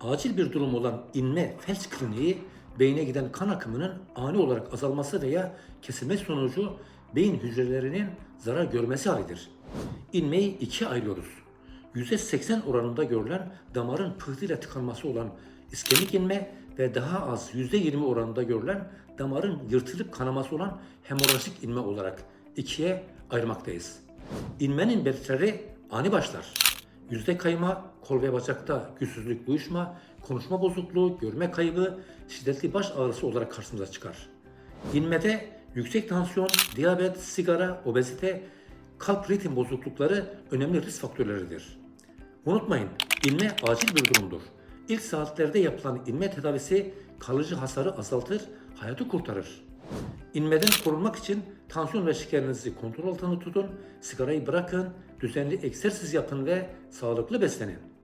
Acil bir durum olan inme felç kliniği beyne giden kan akımının ani olarak azalması veya kesilmesi sonucu beyin hücrelerinin zarar görmesi halidir. İnmeyi ikiye ayırıyoruz. %80 oranında görülen damarın pıhtıyla tıkanması olan iskemik inme ve daha az %20 oranında görülen damarın yırtılıp kanaması olan hemorajik inme olarak ikiye ayırmaktayız. İnmenin belirtileri ani başlar. Yüzde kayma, kol ve bacakta güçsüzlük, uyuşma, konuşma bozukluğu, görme kaybı, şiddetli baş ağrısı olarak karşımıza çıkar. İnmede yüksek tansiyon, diyabet, sigara, obezite, kalp ritim bozuklukları önemli risk faktörleridir. Unutmayın, inme acil bir durumdur. İlk saatlerde yapılan inme tedavisi kalıcı hasarı azaltır, hayatı kurtarır. İnmeden korunmak için tansiyon ve şekerinizi kontrol altında tutun, sigarayı bırakın, düzenli egzersiz yapın ve sağlıklı beslenin.